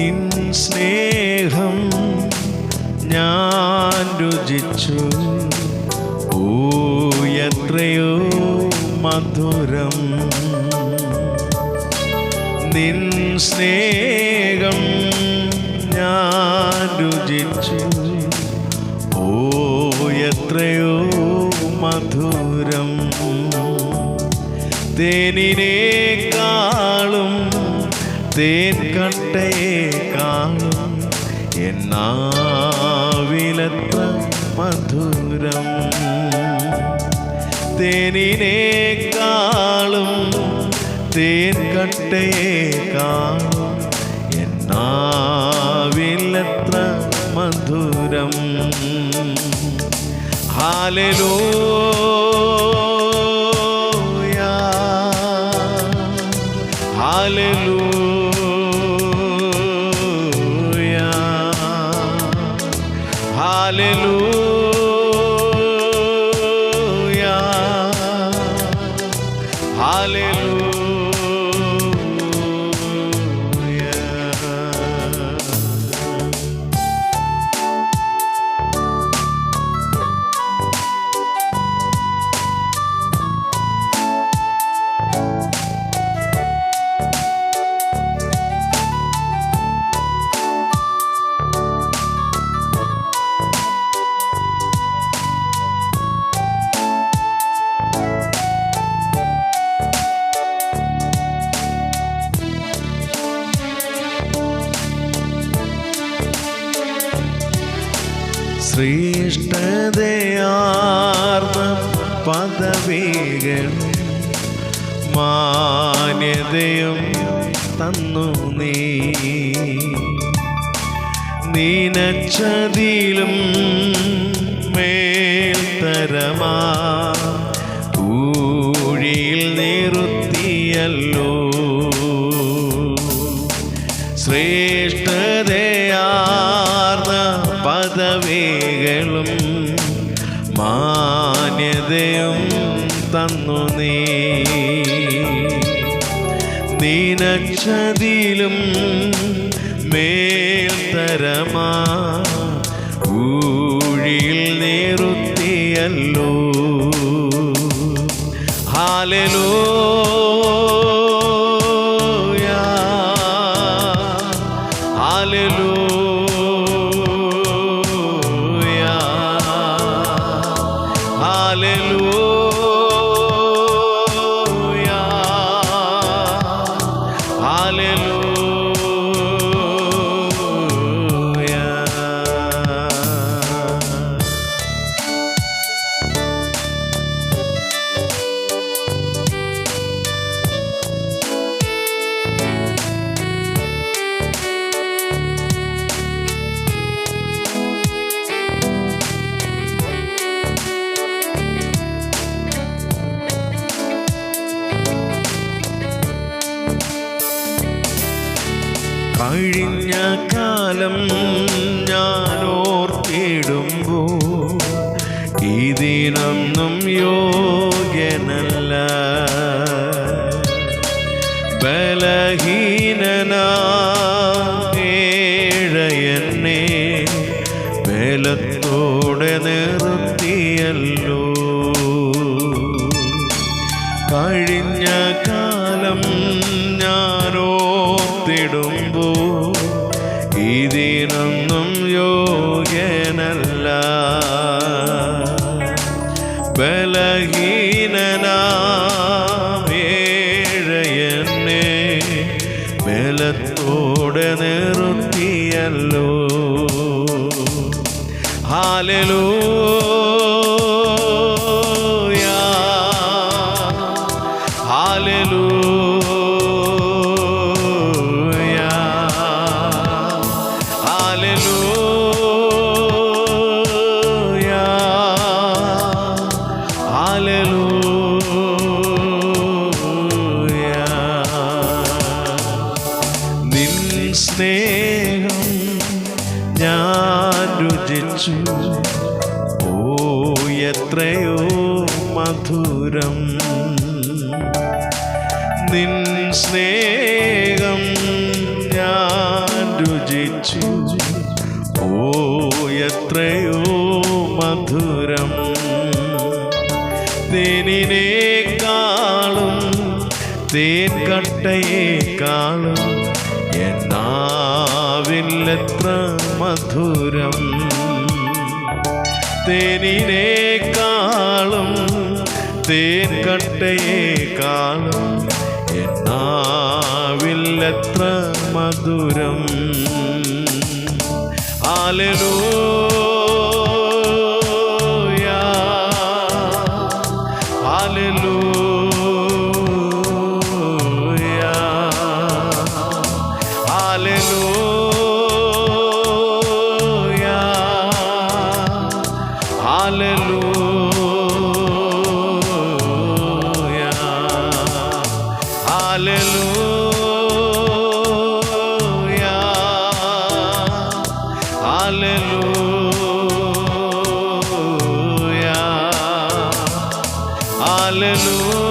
നിൻ സ്നേഹം ഞാൻ രുചിച്ചു. ഓ എത്രയോ മധുരം. നിൻ സ്നേഹം ഞാൻ രുചിച്ചു. ഓ എത്രയോ മധുരം. തേനിനേക്കാളും തേൻ കാണും. എന്നാവിലത്ര മധുരം. തേനിനേക്കാളും തേൻ കാണും. എന്നാവിലത്ര മധുരം. ഹാലലൂയ. Hallelujah. പദവികൾ മാന്യതയും തന്നു നീ. നീനച്ചതിലും മേൽത്തരമാ. ഊഴിയിൽ നിറുത്തിയല്ലോ. ശ്രേഷ്ഠതയാർന്ന പദവികളും മാന്യതയും നീനച്ചതിലും മേൽത്തരമാ ഊഴിയിൽ നേറുത്തിയല്ലോ. ഹാലലൂയ കഴിഞ്ഞ കാലം ഈ ഇതിനൊന്നും യോഗ്യനല്ല. ബലഹീനനാഴയെന്നെ ബലത്തോടെ നിർത്തിയല്ലോ. കഴിഞ്ഞ ബലത്തോടെ നിർത്തിയല്ലോ ഹാലലൂയ. നിൻ സ്നേഹം ഞാൻ രുചിച്ചു. ഓ എത്രയോ മധുരം തേനിനേക്കാളും തേൻ കട്ടയേക്കാളും എന്നാവില്ലെത്ര മധുരം തേനിനേക്കാളും തേൻ കട്ടയേക്കാളും എന്നാവില്ലെത്ര മധുരം Hallelujah. Hallelujah.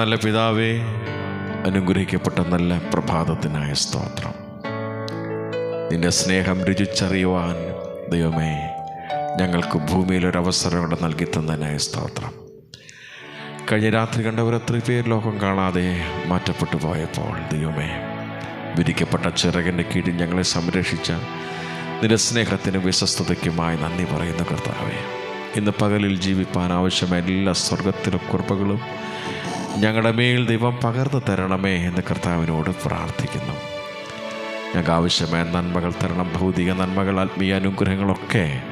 നല്ല പിതാവേ അനുഗ്രഹിക്കപ്പെട്ട നല്ല പ്രഭാതത്തിനായ സ്തോത്രം നിന്റെ സ്നേഹം രുചിച്ചറിയുവാൻ ദൈവമേ ഞങ്ങൾക്ക് അവസരം കൂടെ നൽകി തന്നതിനായ സ്തോത്രം. കഴിഞ്ഞ രാത്രി കണ്ടവർ എത്ര പേർ ലോകം കാണാതെ മാറ്റപ്പെട്ടു പോയപ്പോൾ ദൈവമേ വിരിക്കപ്പെട്ട ചിറകിന്റെ കീഴിൽ ഞങ്ങളെ സംരക്ഷിച്ച നിന്റെ സ്നേഹത്തിനും വിശ്വസ്തതയ്ക്കുമായി നന്ദി പറയുന്ന കർത്താവേ. ഇന്ന് പകലിൽ ജീവിപ്പാൻ ആവശ്യമായ എല്ലാ സ്വർഗത്തിലും കുറിപ്പുകളും ഞങ്ങളുടെ മേൽ ദൈവം പകർന്നു തരണമേ എന്ന് കർത്താവിനോട് പ്രാർത്ഥിക്കുന്നു. ഞങ്ങൾക്ക് ആവശ്യമായ നന്മകൾ തരണം ഭൗതിക നന്മകൾ ആത്മീയ അനുഗ്രഹങ്ങളൊക്കെ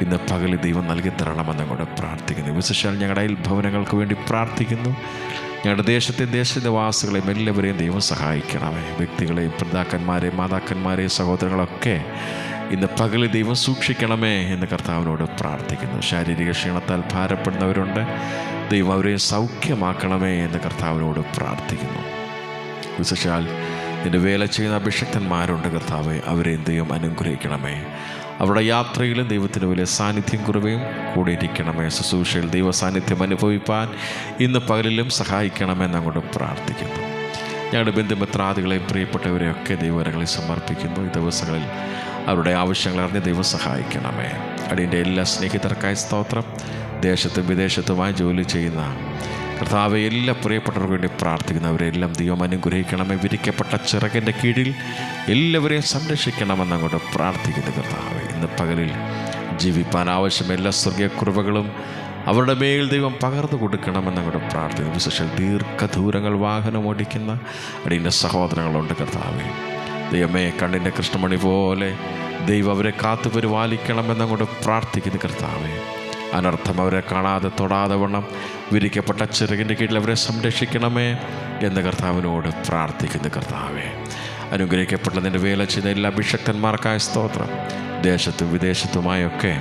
ഇന്ന് പകൽ ദൈവം നൽകി തരണമെന്ന് കൂടെ പ്രാർത്ഥിക്കുന്നു. വിശേഷാൽ ഞങ്ങളുടെ അയൽഭവനങ്ങൾക്ക് വേണ്ടി പ്രാർത്ഥിക്കുന്നു. ഞങ്ങളുടെ ദേശത്തെ ദേശനിവാസികളെയും എല്ലാവരെയും ദൈവം സഹായിക്കണമേ. വ്യക്തികളെയും പിതാക്കന്മാരെയും മാതാക്കന്മാരെയും സഹോദരങ്ങളൊക്കെ ഇന്ന് പകൽ ദൈവം സൂക്ഷിക്കണമേ എന്ന് കർത്താവിനോട് പ്രാർത്ഥിക്കുന്നു. ശാരീരിക ക്ഷീണത്താൽ ഭാരപ്പെടുന്നവരുണ്ട്. ദൈവം അവരെ സൗഖ്യമാക്കണമേ എന്ന് കർത്താവിനോട് പ്രാർത്ഥിക്കുന്നു. വിശേഷാൽ നിന്റെ വേല ചെയ്യുന്ന അഭിഷക്തന്മാരുണ്ട് കർത്താവെ. അവരെ ദൈവം അനുഗ്രഹിക്കണമേ. അവരുടെ യാത്രയിലും ദൈവത്തിന് വലിയ സാന്നിധ്യം കുറവയും കൂടെ ഇരിക്കണമേ ശുശ്രൂഷയിൽ ദൈവ സാന്നിധ്യം അനുഭവിപ്പാൻ ഇന്ന് പകലിലും സഹായിക്കണമെന്ന് അങ്ങോട്ട് പ്രാർത്ഥിക്കുന്നു. ഞങ്ങളുടെ ബന്ധുമിത്രാദികളെയും പ്രിയപ്പെട്ടവരെയൊക്കെ ദൈവരങ്ങളെ സമർപ്പിക്കുന്നു. ഈ ദിവസങ്ങളിൽ അവരുടെ ആവശ്യങ്ങൾ അറിഞ്ഞ് ദൈവം സഹായിക്കണമേ. അടിയന്റെ എല്ലാ സ്നേഹിതർക്കായി സ്തോത്രം. ദേശത്തും വിദേശത്തുമായി ജോലി ചെയ്യുന്ന കർത്താവെ എല്ലാ പ്രിയപ്പെട്ടവർക്ക് വേണ്ടി പ്രാർത്ഥിക്കുന്നവരെല്ലാം ദൈവം അനുഗ്രഹിക്കണമേ. വിരിക്കപ്പെട്ട ചിറകിന്റെ കീഴിൽ എല്ലാവരെയും സംരക്ഷിക്കണമെന്ന് അങ്ങോട്ട് പ്രാർത്ഥിക്കുന്നു കർത്താവ്. ഇന്ന് പകലിൽ ജീവിപ്പാൻ ആവശ്യം എല്ലാ സ്വർഗീയ കുറിവുകളും അവരുടെ മേൽ ദൈവം പകർന്നു കൊടുക്കണമെന്ന് അങ്ങോട്ട് പ്രാർത്ഥിക്കുന്നു. വിശേഷം ദീർഘദൂരങ്ങൾ വാഹനം ഓടിക്കുന്ന അടിയന്റെ സഹോദരങ്ങളുണ്ട് കർത്താവെ. ദൈവമേ കണ്ണിന്റെ കൃഷ്ണമണി പോലെ ദൈവം അവരെ കാത്തു പരിപാലിക്കണമെന്ന് അങ്ങോട്ട് പ്രാർത്ഥിക്കുന്നു കർത്താവെ. അനർത്ഥം അവരെ കാണാതെ തൊടാതെ വണ്ണം വിരിക്കപ്പെട്ട ചിറകിന്റെ കീഴിൽ അവരെ സംരക്ഷിക്കണമേ എന്ന് കർത്താവിനോട് പ്രാർത്ഥിക്കുന്നു കർത്താവേ. അനുഗ്രഹിക്കപ്പെട്ട നിന്റെ വേല ചെയ്ത എല്ലാ അഭിഷക്തന്മാർക്കായ സ്തോത്രം. ദേശത്തും വിദേശത്തുമായൊക്കെ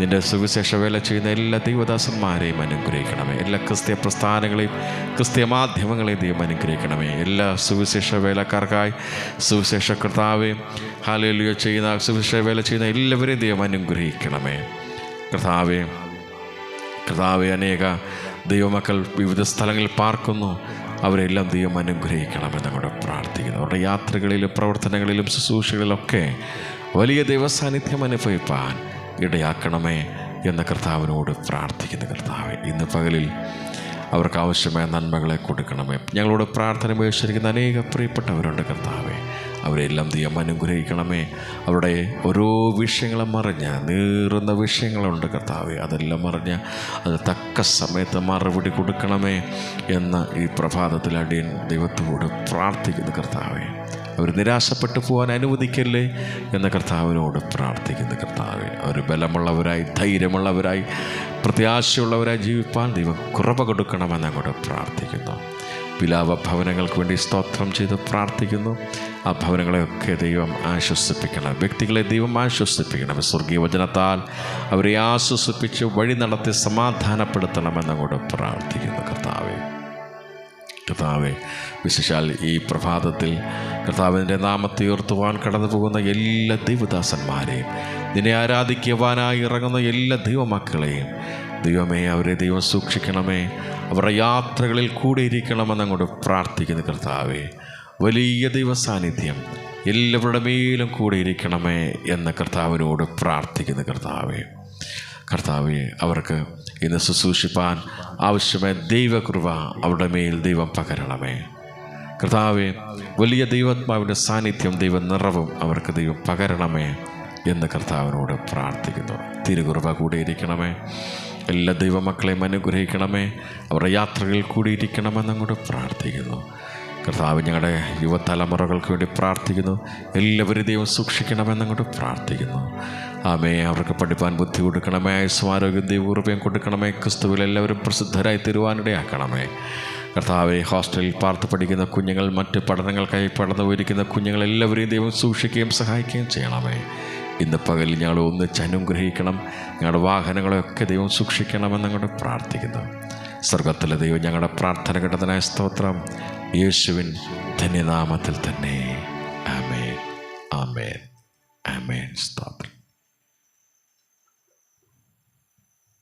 നിന്റെ സുവിശേഷ വേല ചെയ്യുന്ന എല്ലാ ദൈവദാസന്മാരെയും അനുഗ്രഹിക്കണമേ. എല്ലാ ക്രിസ്തീയ പ്രസ്ഥാനങ്ങളെയും ക്രിസ്തീയ മാധ്യമങ്ങളെയും ദൈവം അനുഗ്രഹിക്കണമേ. എല്ലാ സുവിശേഷ വേലക്കാർക്കായി സുവിശേഷ കർത്താവേയും ഹാലയിലോ ചെയ്യുന്ന സുവിശേഷ വേല ചെയ്യുന്ന എല്ലാവരെയും ദൈവം അനുഗ്രഹിക്കണമേ. കർത്താവേ കർത്താവെ അനേക ദൈവമക്കൾ വിവിധ സ്ഥലങ്ങളിൽ പാർക്കുന്നു. അവരെല്ലാം ദൈവം അനുഗ്രഹിക്കണമെന്ന് കൂടെ പ്രാർത്ഥിക്കുന്നു. അവരുടെ യാത്രകളിലും പ്രവർത്തനങ്ങളിലും ശുശ്രൂഷകളിലൊക്കെ വലിയ ദൈവസാന്നിധ്യം അനുഭവിപ്പാൻ ഇടയാക്കണമേ എന്ന കർത്താവിനോട് പ്രാർത്ഥിക്കുന്നു കർത്താവെ. ഇന്ന് പകലിൽ അവർക്ക് ആവശ്യമായ നന്മകളെ കൊടുക്കണമേ. ഞങ്ങളോട് പ്രാർത്ഥന ഉപേക്ഷിച്ചിരിക്കുന്ന അനേക പ്രിയപ്പെട്ടവരുണ്ട് കർത്താവെ. അവരെല്ലാം ദൈവം അനുഗ്രഹിക്കണമേ. അവരുടെ ഓരോ വിഷയങ്ങളും മറിഞ്ഞ് നീറുന്ന വിഷയങ്ങളുണ്ട് കർത്താവെ. അതെല്ലാം മറിഞ്ഞ് അത് തക്ക സമയത്ത് മറുപടി കൊടുക്കണമേ എന്ന് ഈ പ്രഭാതത്തിൽ അടിയൻ ദൈവത്തോട് പ്രാർത്ഥിക്കുന്നു കർത്താവെ. അവർ നിരാശപ്പെട്ടു പോകാൻ അനുവദിക്കല്ലേ എന്ന കർത്താവിനോട് പ്രാർത്ഥിക്കുന്നു കർത്താവെ. അവർ ബലമുള്ളവരായി ധൈര്യമുള്ളവരായി പ്രത്യാശയുള്ളവരായി ജീവിപ്പാൻ ദൈവം കുറവ് കൊടുക്കണമെന്ന് അങ്ങോട്ട് പ്രാർത്ഥിക്കുന്നു. വിലാപ ഭവനങ്ങൾക്ക് വേണ്ടി സ്തോത്രം ചെയ്ത് പ്രാർത്ഥിക്കുന്നു. ആ ഭവനങ്ങളെയൊക്കെ ദൈവം ആശ്വസിപ്പിക്കണം. വ്യക്തികളെ ദൈവം ആശ്വസിപ്പിക്കണം. സ്വർഗീയ വചനത്താൽ അവരെ ആശ്വസിപ്പിച്ച് വഴി നടത്തി സമാധാനപ്പെടുത്തണമെന്ന് കൂടെ പ്രാർത്ഥിക്കുന്നു കർത്താവെ. കർത്താവെ വിശേഷാൽ ഈ പ്രഭാതത്തിൽ കർത്താവിന്റെ നാമത്തെ ഉയർത്തുവാൻ കടന്നു പോകുന്ന എല്ലാ ദൈവദാസന്മാരെയും നിന്നെ ആരാധിക്കുവാനായി ഇറങ്ങുന്ന എല്ലാ ദൈവമക്കളെയും ദൈവമേ അവരെ ദൈവം സൂക്ഷിക്കണമേ. അവരുടെ യാത്രകളിൽ കൂടെ ഇരിക്കണമെന്ന് അങ്ങോട്ട് പ്രാർത്ഥിക്കുന്നു കർത്താവേ. വലിയ ദൈവ സാന്നിധ്യം എല്ലാവരുടെ മേലും കൂടെ ഇരിക്കണമേ എന്ന കർത്താവിനോട് പ്രാർത്ഥിക്കുന്നു കർത്താവേ. കർത്താവെ അവർക്ക് ഇന്ന് ശുശ്രൂഷിപ്പാൻ ആവശ്യമായ ദൈവകൃപ അവരുടെ മേൽ ദൈവം പകരണമേ. കർത്താവെ വലിയ ദൈവാത്മാവിന്റെ സാന്നിധ്യം ദൈവ നിറവും അവർക്ക് ദൈവം പകരണമേ എന്ന് കർത്താവിനോട് പ്രാർത്ഥിക്കുന്നു. തിരുകുറുവ കൂടെ ഇരിക്കണമേ എല്ലാ ദൈവമക്കളെയും അനുഗ്രഹിക്കണമേ. അവരുടെ യാത്രകളിൽ കൂടി ഇരിക്കണമെന്ന് അങ്ങോട്ട് പ്രാർത്ഥിക്കുന്നു. കർത്താവ് ഞങ്ങളുടെ യുവതലമുറകൾക്ക് വേണ്ടി പ്രാർത്ഥിക്കുന്നു. എല്ലാവരും ദൈവം സൂക്ഷിക്കണമെന്ന് അങ്ങോട്ട് പ്രാർത്ഥിക്കുന്നു. ആമേ അവർക്ക് പഠിപ്പാൻ ബുദ്ധി കൊടുക്കണമേ. ആയുസ്വാരോഗ്യം ദൈവകൃപയും കൊടുക്കണമേ. ക്രിസ്തുവിൽ എല്ലാവരും പ്രസിദ്ധരായി തരുവാനിടയാക്കണമേ. കർത്താവെ ഹോസ്റ്റലിൽ പാർത്ത് പഠിക്കുന്ന കുഞ്ഞുങ്ങൾ മറ്റ് പഠനങ്ങൾക്കായി പടർന്നു ഒരുക്കുന്ന കുഞ്ഞുങ്ങളെല്ലാവരെയും ദൈവം സൂക്ഷിക്കുകയും സഹായിക്കുകയും ചെയ്യണമേ. ഇന്ന് പകൽ ഞങ്ങൾ ഒന്നിച്ച് അനുഗ്രഹിക്കണം. ഞങ്ങളുടെ വാഹനങ്ങളെയൊക്കെ ദൈവം സൂക്ഷിക്കണമെന്ന് ഞങ്ങളുടെ പ്രാർത്ഥിക്കുന്നു. സ്വർഗത്തിലെ ദൈവം ഞങ്ങളുടെ പ്രാർത്ഥന കേട്ടതിനായ സ്തോത്രം. യേശുവിൻ ധന്യനാമത്തിൽ തന്നെ. ആമേൻ. ആമേൻ. ആമേൻ. സ്തോത്രം.